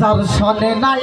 যার সনে নাই।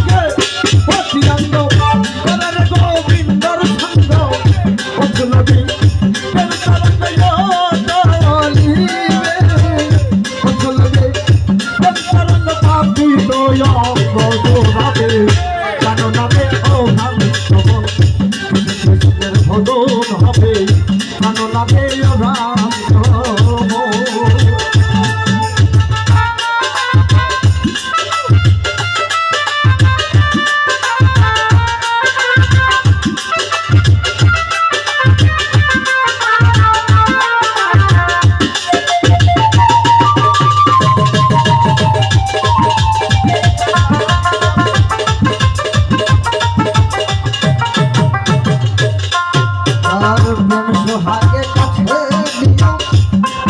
দয়াল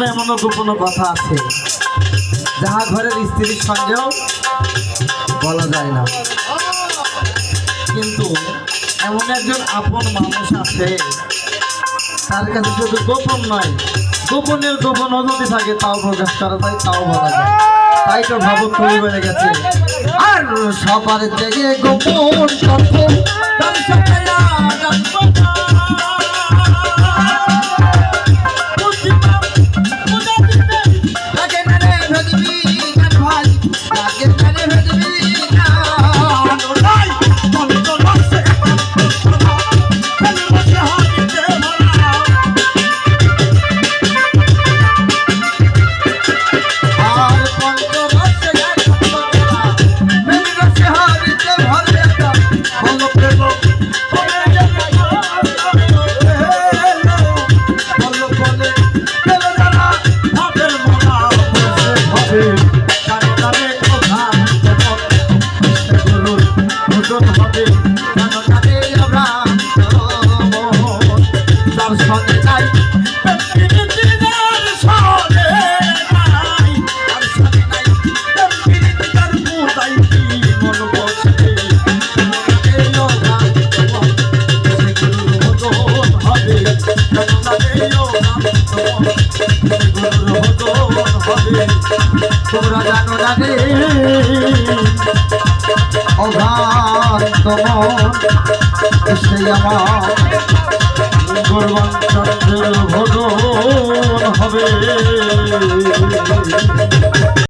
এমন এমনও গোপন কথা আছে। যাহা ঘরের স্ত্রীর সঙ্গেও বলা যায় না। কিন্তু এমন একজন আপন মানুষ আছে, তার কাছে শুধু গোপন নয়, গোপনের গোপন যদি থাকে, তাও প্রকাশ করা যায়, তাও বলা যায়। তাই তো ভাবক কবি বেড়ে গেছে। আর সবার থেকে গোপন তথ্য তোমরা জানো না রে অঘান্ত মন সেই আমার ভজন হবে।